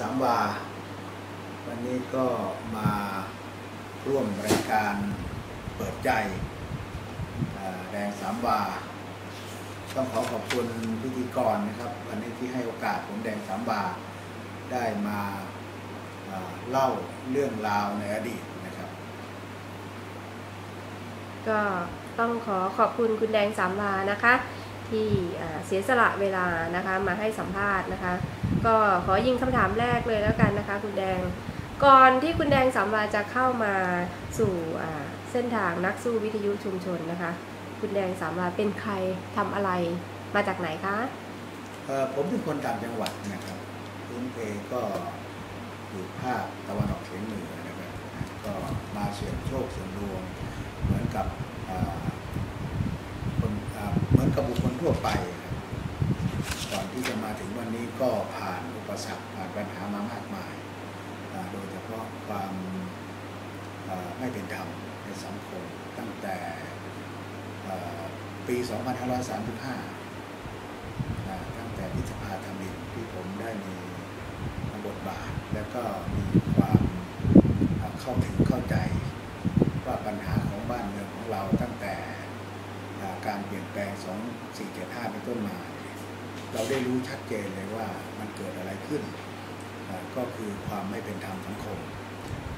สามวา วันนี้ก็มาร่วมรายการเปิดใจแดงสามวา ต้องขอขอบคุณพิธีกรนะครับ วันนี้ที่ให้โอกาสผมแดงสามวา ได้มาเล่าเรื่องราวในอดีตนะครับ ก็ต้องขอขอบคุณคุณแดงสามวานะคะ ที่เสียสละเวลานะคะมาให้สัมภาษณ์นะคะ ก็ขอยิงคำถามแรกเลยแล้วกันนะคะ คุณแดง ก่อนที่คุณแดงสามวาจะเข้ามาสู่เส้นทางนักสู้วิทยุชุมชนนะคะ คุณแดงสามวาเป็นใครทำอะไรมาจากไหนคะผมเป็นคนต่างจังหวัดนะครับพื้นเพก็อยู่ภาคตะวันออกเฉียงเหนือนะครับก็มาเสี่ยงโชคเสี่ยงดวงเหมือนกับคนเหมือนกับบุคคลทั่วไป ก่อนที่จะมาถึงวันนี้ก็ผ่าน ปสรรคผ่านปัญหามามากมาย โดยเฉพาะความไม่เป็นธรรมในสังคมตั้งแต่ปี 2535 ตั้งแต่พิจภาธมินที่ผมได้มีบทบาท และก็มีความเข้าถึงเข้าใจว่าปัญหาของบ้านเมืองของเราตั้งแต่การเปลี่ยนแปลง 2475 เป็นต้นมา เนี่ยเราได้รู้ชัดเจนเลยว่ามันเกิดอะไรขึ้นอ่าก็คือความไม่เป็นธรรมสังคม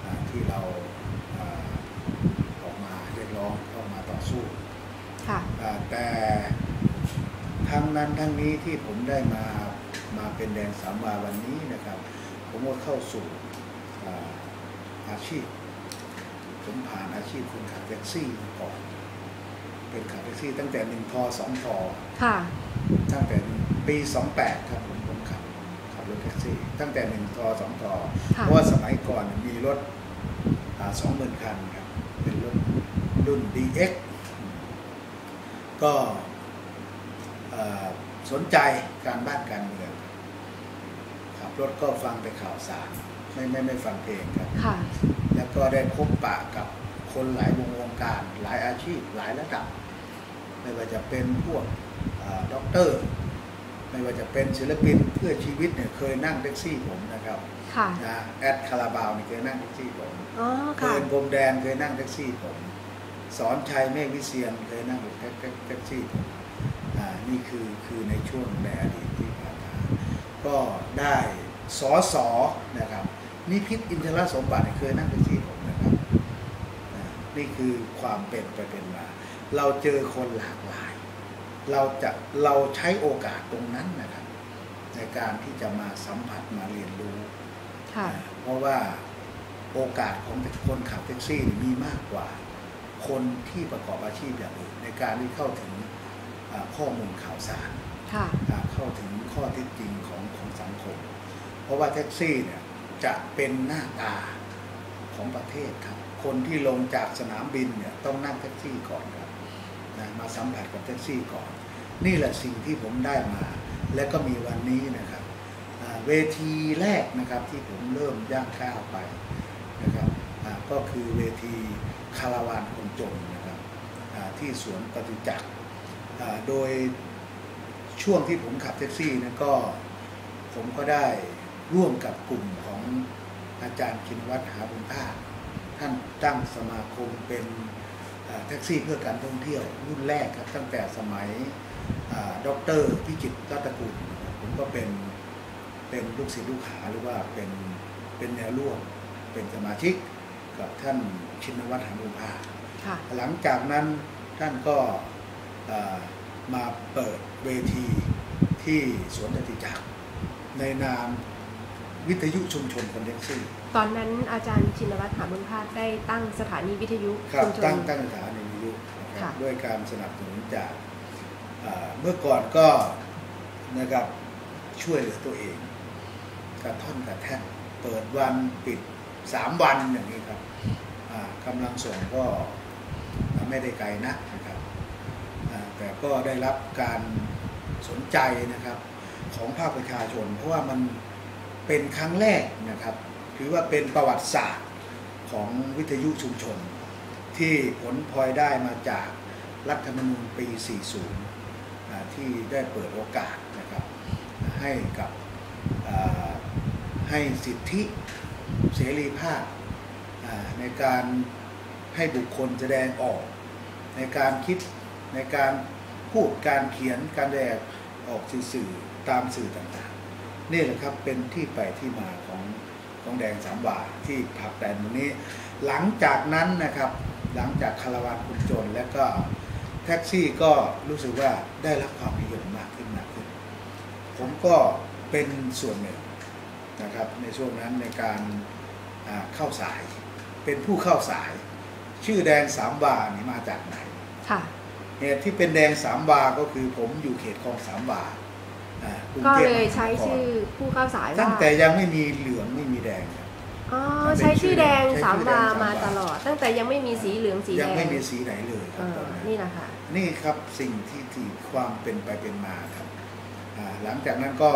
อ่าที่เราอ่าออกมาเรียกร้องออกมาต่อสู้ค่ะอ่าแต่ทั้งนั้นทั้งนี้ที่ผมได้มามาเป็นแดงสามวาวันนี้นะครับ ผมก็เข้าสู่อ่าอาชีพ ผมผ่านอาชีพคนขับแท็กซี่มาก่อน เป็นขับแท็กซี่ตั้งแต่หนึ่งทอสองทอค่ะตั้งแต่ปีสองแปดครับผมผมขับขับรถแท็กซี่ ตั้งแต่หนึ่งทอสองทอค่ะเพราะว่าสมัยก่อนมีรถสองหมื่นคันครับ เป็นรถรุ่น DX ก็เอ่อสนใจการบ้านการเมืองขับรถก็ฟังแต่ข่าวสารไม่ไม่ไม่ฟังเพลงครับค่ะแล้วก็ได้พบปะกับคนหลายวงวงการ หลายอาชีพหลายระดับ ไม่ว่าจะเป็นพวกเอ่อด็อกเตอร์ ไม่ว่าจะเป็นศิลปินเพื่อชีวิตเนี่ยเคยนั่งแท็กซี่ผมนะครับค่ะนะแอดคาราบาวนี่เคยนั่งแท็กซี่ผมอ๋อเคค่ะยพรมแดนเคยนั่งแท็กซี่ผม สอนชัยเมฆวิเชียนเคยนั่งแท็กแท็กแท็กซี่ผมอ่านี่คือคือในช่วงในอดีตที่ผ่านมาก็ได้สอสอนะครับนิพิษอินทรสมบัติเคยนั่งแท็กซี่ผมนะครับอ่านี่คือความเป็นไปเป็นมา เราเจอคนหลากหลาย เราจะเราใช้โอกาสตรงนั้นนะครับ ในการที่จะมาสัมผัสมาเรียนรู้ค่ะเพราะว่าโอกาสของคนขับแท็กซี่นี่มีมากกว่า คนที่ประกอบอาชีพอย่างอื่นในการที่เข้าถึงอ่าข้อมูลข่าวสารค่ะอ่าเข้าถึงข้อเท็จจริงของของสังคม เพราะว่าแท็กซี่เนี่ยจะเป็นหน้าตาของประเทศครับ คนที่ลงจากสนามบินเนี่ยต้องนั่งแท็กซี่ก่อนครับ นะมาสัมผัสกับแท็กซี่ก่อน นี่แหละสิ่งที่ผมได้มา และก็มีวันนี้นะครับเวทีแรกนะครับที่ผมเริ่มย่างข้าวไปนะครับก็คือเวทีคาราวานคนจนนะครับที่สวนปฏิจักโดยช่วงที่ผมขับแท็กซี่นะก็ผมก็ได้ร่วมกับกลุ่มของอาจารย์ชินวัตรหาบุญภาคท่านตั้งสมาคมเป็น แท็กซี่เพื่อการท่องเที่ยวรุ่นแรกครับตั้งแต่สมัยดอกเตอรพิจิตรรัตนกุลนะครับผมก็เป็นเป็นลูกศิษย์ลูกหาหรือว่าเป็นเป็นแนวร่วมเป็นสมาชิกกับท่านชินวัตรหานุภาค่ะหลังจากนั้นท่านก็เอ่อมาเปิดเวทีที่สวนจตุจักรในนามวิทยุชุมชนคนแท็กซี่ ตอนนั้นอาจารย์ชินวัตรหาบุญภาคได้ตั้งสถานีวิทยุครับชุมชน ตั้งตั้งสถานีวิทยุนะครับค่ะ ด้วยการสนับสนุนจากเอ่อเมื่อก่อนก็นะครับช่วยเหลือตัวเองกระท่อนกระแท่นเปิดวันปิดสามวันอย่างนี้ครับอ่ากำลังส่งก็ไม่ได้ไกลนักนะครับอ่าแต่ก็ได้รับการสนใจนะครับ ของภาคประชาชน เพราะว่ามันเป็นครั้งแรกนะครับ ถือว่าเป็นประวัติศาสตร์ของวิทยุชุมชน ที่ผลพลอยได้มาจากรัฐธรรมนูญปี 40 ที่ได้เปิดโอกาสนะครับให้กับให้สิทธิเสรีภาพในการให้บุคคลแสดงออก ในการคิดในการพูดการเขียนการแสดงออกสื่อตามสื่อต่างๆ นี่แหละครับเป็นที่ไปที่มาของ ของแดงสามวาที่ผลักดันตรงนี้ หลังจากนั้นนะครับ หลังจากคาราวานคนจนแล้วก็แท็กซี่ก็รู้สึกว่าได้รับความนิยมมากขึ้นมากขึ้น ผมก็เป็นส่วนหนึ่งนะครับในช่วงนั้นในการอ่าเข้าสาย เป็นผู้เข้าสาย ชื่อแดงสามวานี่มาจากไหนค่ะเหตุที่เป็นแดงสามวาก็คือผมอยู่เขตคลองสามวาอ่า กรุงก็ทพเลยใช้มหานครชื่อผู้เข้าสายตั้ว่างแต่ยังไม่มีเหลืองไม่มีแดงครับอ๋อมันเป็นใช้ชื่อแดงใช้ชื่อสามวาแดงสามวามมาตลอด ตั้งแต่ยังไม่มีสีเหลืองสียัแดงงไม่มีสีไหนเลยครับอ่าตอนนั้นนี่แหละค่ะนี่ครับสิ่งที่ที่ความเป็นไปเป็นมาครับอ่าหลังจากนั้นก็